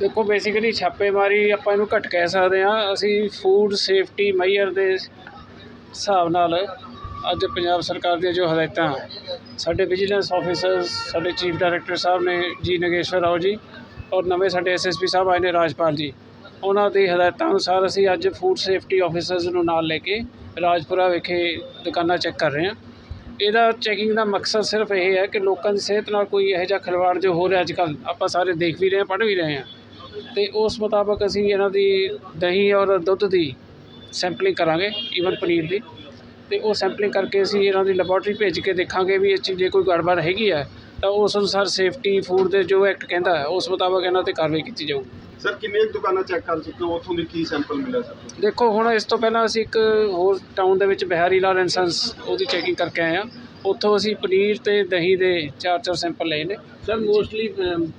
ਦੇਖੋ ਬੇਸਿਕਲੀ ਛਾਪੇਮਾਰੀ ਆਪਾਂ ਇਹਨੂੰ ਘੱਟ ਕਹਿ ਸਕਦੇ ਹਾਂ। ਅਸੀਂ ਫੂਡ ਸੇਫਟੀ ਮੈਯਰ ਦੇ ਹਿਸਾਬ ਨਾਲ ਅੱਜ ਪੰਜਾਬ ਸਰਕਾਰ ਦੀਆਂ ਜੋ ਹਦਾਇਤਾਂ, ਸਾਡੇ ਵਿਜੀਲੈਂਸ ਆਫੀਸਰਸ ਸਾਡੇ ਚੀਫ ਡਾਇਰੈਕਟਰ ਸਾਹਿਬ ਨੇ ਜੀ ਨਗੇਸ਼ਵਰ ਰਾਓ ਜੀ ਔਰ ਨਵੇਂ ਸਾਡੇ ਐਸਐਸਪੀ ਸਾਹਿਬ ਆਏ ਨੇ ਰਾਜਪਾਲ ਜੀ। ਉਹਨਾਂ ਦੀ ਹਦਾਇਤਾਂ ਅਨੁਸਾਰ ਅਸੀਂ ਅੱਜ ਫੂਡ ਸੇਫਟੀ ਆਫੀਸਰਸ ਨੂੰ ਨਾਲ ਲੈ ਕੇ ਰਾਜਪੁਰਾ ਵਿਖੇ ਦੁਕਾਨਾਂ ਚੈੱਕ ਕਰ ਰਹੇ ਹਾਂ। ਇਹਦਾ ਚੈਕਿੰਗ ਦਾ ਮਕਸਦ ਸਿਰਫ ਇਹ ਹੈ ਕਿ ਲੋਕਾਂ ਦੀ ਸਿਹਤ ਨਾਲ ਕੋਈ ਇਹੋ ਜਿਹਾ ਖਿਲਵਾੜ ਜੋ ਹੋ ਰਿਹਾ ਅੱਜ ਕੱਲ੍ਹ, ਆਪਾਂ ਸਾਰੇ ਦੇਖ ਵੀ ਰਹੇ ਹਾਂ, ਪੜ੍ਹ ਵੀ ਰਹੇ ਹਾਂ। ਤੇ ਉਸ ਮੁਤਾਬਕ ਅਸੀਂ ਇਹਨਾਂ ਦੀ ਦਹੀਂ ਔਰ ਦੁੱਧ ਦੀ ਸੈਂਪਲਿੰਗ ਕਰਾਂਗੇ ਈਵਨ ਪਨੀਰ ਦੀ। ਤੇ ਉਹ ਸੈਂਪਲਿੰਗ ਕਰਕੇ ਅਸੀਂ ਇਹਨਾਂ ਦੀ ਲੈਬੋਰਟਰੀ ਭੇਜ ਕੇ ਦੇਖਾਂਗੇ ਵੀ ਇਹ 'ਚ ਜੇ ਕੋਈ ਗੜਬੜ ਹੈਗੀ ਹੈ ਤਾਂ ਉਸ ਅਨੁਸਾਰ ਸੇਫਟੀ ਫੂਡ ਦੇ ਜੋ ਐਕਟ ਕਹਿੰਦਾ ਹੈ ਉਸ ਮੁਤਾਬਕ ਇਹਨਾਂ ਤੇ ਕਾਰਵਾਈ ਕੀਤੀ ਜਾਊਗੀ। ਸਰ ਕਿੰਨੀਆਂ ਕੁ ਦੁਕਾਨਾਂ ਚੈੱਕ ਕਰ ਚੁੱਕੇ ਹੋ? ਉੱਥੋਂ ਦੀ ਕੀ ਸੈਂਪਲ ਮਿਲਿਆ ਸਰ? ਦੇਖੋ ਹੁਣ ਇਸ ਤੋਂ ਪਹਿਲਾਂ ਅਸੀਂ ਇੱਕ ਹੋਰ ਟਾਊਨ ਦੇ ਵਿੱਚ ਬਿਹਾਰੀ ਲਾਲ ਐਂਡ ਸੰਸ ਉਹਦੀ ਚੈਕਿੰਗ ਕਰਕੇ ਆਏ ਹਾਂ। ਉੱਥੋਂ ਅਸੀਂ ਪਨੀਰ ਤੇ ਦਹੀਂ ਦੇ ਚਾਰ ਚਾਰ ਸੈਂਪਲ ਲਏ ਨੇ। ਸਰ ਮੋਸਟਲੀ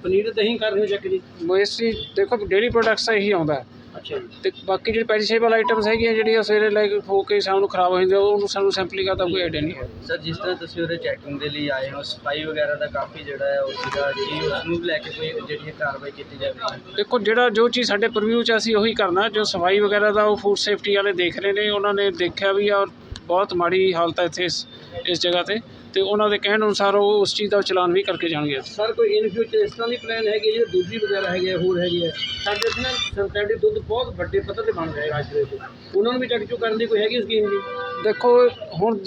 ਪਨੀਰ ਦਹੀਂ ਕਰ ਰਹੇ ਹੋ ਚੈੱਕ ਜੀ ਮੋਸਟਲੀ ਦੇਖੋ ਡੇਰੀ ਪ੍ਰੋਡਕਟਸ ਤਾਂ ਇਹੀ ਆਉਂਦਾ। ਅੱਛਾ ਜੀ। ਤੇ ਬਾਕੀ ਜਿਹੜੀ ਪੈਰੀਸ਼ੇਬਲ ਆਈਟਮਸ ਹੈਗੀਆਂ ਜਿਹੜੀਆਂ ਸਵੇਰੇ ਲੈ ਕੇ ਹੋ ਕੇ ਸ਼ਾਮ ਨੂੰ ਖਰਾਬ ਹੋ ਜਾਂਦੀਆਂ ਉਹਨੂੰ ਸਾਨੂੰ ਸੈਂਪਲਿੰਗ ਦਾ ਕੋਈ ਆਈਡੀਆ ਨਹੀਂ। ਹੈ ਸਰ ਜਿਸ ਤਰ੍ਹਾਂ ਤੁਸੀਂ ਉਹਦੇ ਚੈਕਿੰਗ ਦੇ ਲਈ ਆਏ ਹੋ ਸਫ਼ਾਈ ਵਗੈਰਾ ਦਾ ਕਾਫੀ ਜਿਹੜਾ ਹੈ ਉਹ ਸੀਗਾ ਜੀ ਉਸ ਨੂੰ ਲੈ ਕੇ ਕੋਈ ਜਿਹੜੀ ਕਾਰਵਾਈ ਕੀਤੀ ਜਾਵੇ? ਦੇਖੋ ਜਿਹੜਾ ਜੋ ਚੀਜ਼ ਸਾਡੇ ਪ੍ਰੀਵਿਊ 'ਚ ਅਸੀਂ ਉਹੀ ਕਰਨਾ ਜੋ ਸਫ਼ਾਈ ਵਗੈਰਾ ਦਾ ਉਹ ਫੂਡ ਸੇਫਟੀ ਵਾਲੇ ਦੇਖ ਰਹੇ ਨੇ ਉਹਨਾਂ ਨੇ ਦੇਖਿਆ ਵੀ ਆ ਔਰ ਬਹੁਤ ਮਾੜੀ ਹਾਲਤ ਹੈ ਇੱਥੇ ਇਸ ਇਸ ਜਗ੍ਹਾ ਤੇ ਤੇ ਉਹਨਾਂ ਦੇ ਕਹਿਣ ਅਨੁਸਾਰ ਉਹ ਉਸ ਚੀਜ਼ ਦਾ ਚਲਾਨ ਵੀ ਕਰਕੇ ਜਾਣਗੇ। ਸਰ ਕੋਈ ਇਨ ਫਿਊਚਰ ਇਸ ਤਰ੍ਹਾਂ ਦੀ ਪਲਾਨ ਹੈਗੀ ਜਿਹੜੇ ਦੂਜੀ ਵਗੈਰਾ ਹੈਗੇ ਹੋਰ ਹੈਗੇ ਆ ਸਾਡੇ ਇੱਥੇ ਨਾ ਸਿੰਥੈਟਿਕ ਦੁੱਧ ਬਹੁਤ ਵੱਡੇ ਪੱਧਰ ਤੇ ਬਣ ਰਿਹਾ ਹੈ ਰਾਜਪੁਰੇ ਤੋਂ ਉਹਨਾਂ ਨੂੰ ਵੀ ਚੈੱਕ ਚੁੱਕ ਕਰਨ ਦੀ ਕੋਈ ਹੈਗੀ ਸਕੀਮ ਜੀ? ਦੇਖੋ ਹੁਣ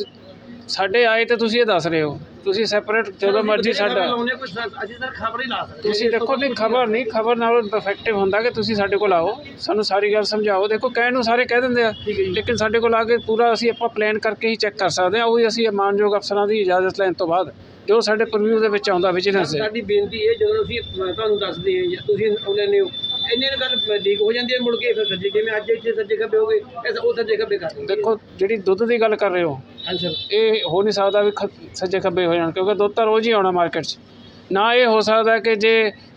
ਸਾਡੇ ਆਏ ਤੇ ਤੁਸੀਂ ਇਹ ਦੱਸ ਰਹੇ ਹੋ। ਤੁਸੀਂ ਸੈਪਰੇਟ ਜਦੋਂ ਮਰਜ਼ੀ ਸਾਡਾ ਲਾਉਣੇ ਖਬਰ ਹੀ ਲਾ ਸਕਦੇ ਤੁਸੀਂ ਦੇਖੋ ਨਹੀਂ ਖਬਰ ਨਹੀਂ ਖਬਰ ਨਾਲ ਇਫੈਕਟਿਵ ਹੁੰਦਾ ਕਿ ਤੁਸੀਂ ਸਾਡੇ ਕੋਲ ਆਓ। ਸਾਨੂੰ ਸਾਰੀ ਗੱਲ ਸਮਝਾਓ। ਦੇਖੋ ਕਹਿਣ ਨੂੰ ਸਾਰੇ ਕਹਿ ਦਿੰਦੇ ਆ ਲੇਕਿਨ ਸਾਡੇ ਕੋਲ ਆ ਕੇ ਪੂਰਾ ਅਸੀਂ ਆਪਾਂ ਪਲਾਨ ਕਰਕੇ ਹੀ ਚੈੱਕ ਕਰ ਸਕਦੇ ਹਾਂ। ਉਹੀ ਅਸੀਂ ਮਾਨਯੋਗ ਅਫਸਰਾਂ ਦੀ ਇਜਾਜ਼ਤ ਲੈਣ ਤੋਂ ਬਾਅਦ ਜੋ ਸਾਡੇ ਪ੍ਰੀਵਿਊ ਦੇ ਵਿੱਚ ਆਉਂਦਾ ਵਿਜੀਲੈਂਸ ਸਾਡੀ ਬੇਨਤੀ ਇਹ ਜਦੋਂ ਅਸੀਂ ਤੁਹਾਨੂੰ ਦੱਸਦੇ ਹਾਂ ਜਾਂ ਤੁਸੀਂ ਉਹਨਾਂ ਨੇ ਇੰਨੇ ਨੂੰ ਗੱਲ ਲੀਕ ਹੋ ਜਾਂਦੀ ਹੈ ਮੁੜ ਕੇ ਫਿਰ ਸੱਜੇ ਜਿਵੇਂ ਅੱਜ ਇੱਥੇ ਸੱਜੇ ਖੱਬੇ ਹੋ ਗਏ ਐਸਾ ਉਹ ਸੱਜੇ ਖੱਬੇ ਕਰ ਦਿੰਦੇ ਦੇਖੋ ਜਿਹੜੀ ਦੁੱਧ ਦੀ ਗੱਲ ਕਰ ਰਹੇ ਹੋ ਹਾਂਜੀ ਸਰ। ਇਹ ਹੋ ਨਹੀਂ ਸਕਦਾ ਵੀ ਖ- ਸੱਜੇ ਖੱਬੇ ਹੋ ਜਾਣ ਕਿਉਂਕਿ ਦੁੱਧ ਤਾਂ ਰੋਜ਼ ਹੀ ਆਉਣਾ ਮਾਰਕੀਟ 'ਚ। ਨਾ ਇਹ ਹੋ ਸਕਦਾ ਕਿ ਜੇ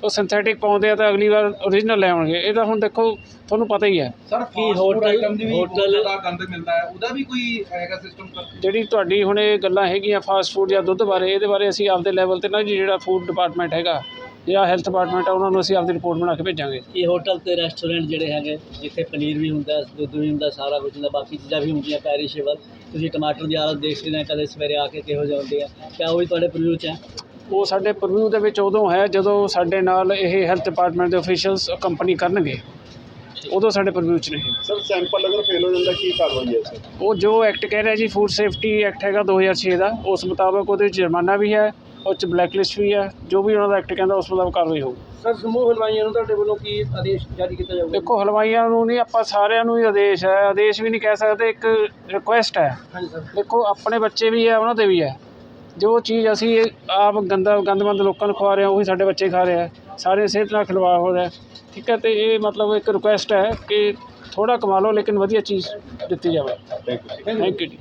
ਉਹ ਸਿੰਥੈਟਿਕ ਪਾਉਂਦੇ ਆ ਤਾਂ ਅਗਲੀ ਵਾਰ ਓਰੀਜਨਲ ਲੈ ਆਉਣਗੇ। ਇਹ ਤਾਂ ਹੁਣ ਦੇਖੋ ਤੁਹਾਨੂੰ ਪਤਾ ਹੀ ਹੈ। ਸਰ ਕੀ ਹੋਟਲ- ਹੋਟਲ- ਦਾ ਗੰਦ ਮਿਲਦਾ ਹੈ ਉਹਦਾ ਵੀ ਕੋਈ ਹੈਗਾ ਸਿਸਟਮ ਜਿਹੜੀ ਤੁਹਾਡੀ ਹੁਣ ਇਹ ਗੱਲਾਂ ਹੈਗੀਆਂ ਫਾਸਟ ਫੂਡ ਜਾਂ ਦੁੱਧ ਬਾਰੇ ਇਹਦੇ ਬਾਰੇ ਅਸੀਂ ਆਪਦੇ ਲੈਵਲ ਤੇ ਨਾ ਜੀ ਜਿਹੜਾ ਫੂਡ ਡਿਪਾਰਟਮੈਂਟ ਹੈਗਾ ਜਾਂ ਹੈਲਥ ਡਿਪਾਰਟਮੈਂਟ ਆ ਉਹਨਾਂ ਨੂੰ ਅਸੀਂ ਆਪਦੀ ਰਿਪੋਰਟ ਬਣਾ ਕੇ ਭੇਜਾਂਗੇ। ਇਹ ਹੋਟਲ ਤੇ ਰੈਸਟੋਰੈਂਟ ਜਿਹੜੇ ਹੈਗੇ ਜਿੱਥੇ ਪਨੀਰ ਵੀ ਹੁੰਦਾ ਦੁੱਧ ਵੀ ਹੁੰਦਾ ਸਾਰਾ ਕੁਝ ਹੁੰਦਾ ਬਾਕੀ ਚੀਜ਼ਾਂ ਵੀ ਹੁੰਦੀਆਂ ਪੈਰੀਸ਼ੇਬਲ ਤੁਸੀਂ ਟਮਾਟਰ ਦੀ ਹਾਲਤ ਦੇਖ ਸਕਦੇ ਹੋ ਕਦੇ ਸਵੇਰੇ ਆ ਕੇ ਕਿਹੋ ਜਿਹੇ ਹੁੰਦੇ ਆ। ਕਿਆ ਉਹ ਵੀ ਤੁਹਾਡੇ ਪ੍ਰੀਵਿਊ 'ਚ ਹੈ? ਉਹ ਸਾਡੇ ਪ੍ਰੀਵਿਊ ਦੇ ਵਿੱਚ ਉਦੋਂ ਹੈ ਜਦੋਂ ਸਾਡੇ ਨਾਲ ਇਹ ਹੈਲਥ ਡਿਪਾਰਟਮੈਂਟ ਦੇ ਅਫੀਸ਼ੀਅਲਸ ਕੰਪਨੀ ਕਰਨਗੇ। ਉਦੋਂ ਸਾਡੇ ਪ੍ਰੀਵਿਊ 'ਚ ਨਹੀਂ ਸਰ ਸੈਂਪਲ ਅਗਰ ਫੇਲ ਹੋ ਜਾਂਦਾ ਕੀ ਕਾਰਵਾਈ ਹੈ ਸਰ ਉਹ ਜੋ ਐਕਟ ਕਹਿ ਰਿਹਾ ਜੀ ਫੂਡ ਸੇਫਟੀ ਐਕਟ ਹੈਗਾ 2006 ਦਾ ਉਸ ਮੁਤਾਬਕ ਉਹਦੇ ਵਿੱਚ ਜੁਰਮਾਨਾ ਵੀ ਹੈ ਉਹ 'ਚ ਬਲੈਕ ਲਿਸਟ ਵੀ ਹੈ ਜੋ ਵੀ ਉਹਨਾਂ ਦਾ ਐਕਟ ਕਹਿੰਦਾ ਉਸ ਮੁਤਾਬਕ ਕਾਰਵਾਈ ਹੋਊ। ਸਰ ਸਮੂਹ ਹਲਵਾਈਆਂ ਨੂੰ ਤੁਹਾਡੇ ਵੱਲੋਂ ਕੀ ਆਦੇਸ਼ ਜਾਰੀ ਕੀਤਾ ਜਾਊਗਾ? ਦੇਖੋ ਹਲਵਾਈਆਂ ਨੂੰ ਨਹੀਂ ਆਪਾਂ ਸਾਰਿਆਂ ਨੂੰ ਹੀ ਆਦੇਸ਼ ਹੈ। ਆਦੇਸ਼ ਵੀ ਨਹੀਂ ਕਹਿ ਸਕਦੇ ਇੱਕ ਰਿਕੁਐਸਟ ਹੈ। ਹਾਂਜੀ ਸਰ। ਦੇਖੋ ਆਪਣੇ ਬੱਚੇ ਵੀ ਹੈ ਉਹਨਾਂ ਦੇ ਵੀ ਹੈ। ਜੋ ਚੀਜ਼ ਅਸੀਂ ਆਪ ਗੰਦਾ ਗੰਦਮੰਦ ਲੋਕਾਂ ਨੂੰ ਖਵਾ ਰਹੇ ਹਾਂ ਉਹੀ ਸਾਡੇ ਬੱਚੇ ਖਾ ਰਹੇ ਆ ਸਾਰੇ ਸਿਹਤ ਨਾਲ ਖਿਲਵਾੜ ਹੋ ਰਿਹਾ ਠੀਕ ਹੈ ਤੇ ਇਹ ਮਤਲਬ ਇੱਕ ਰਿਕੁਐਸਟ ਹੈ ਕਿ ਥੋੜਾ ਕਮਾ ਲਓ ਲੇਕਿਨ ਵਧੀਆ ਚੀਜ਼ ਦਿੱਤੀ ਜਾਵੇ। ਥੈਂਕ ਯੂ ਥੈਂਕ ਯੂ ਜੀ।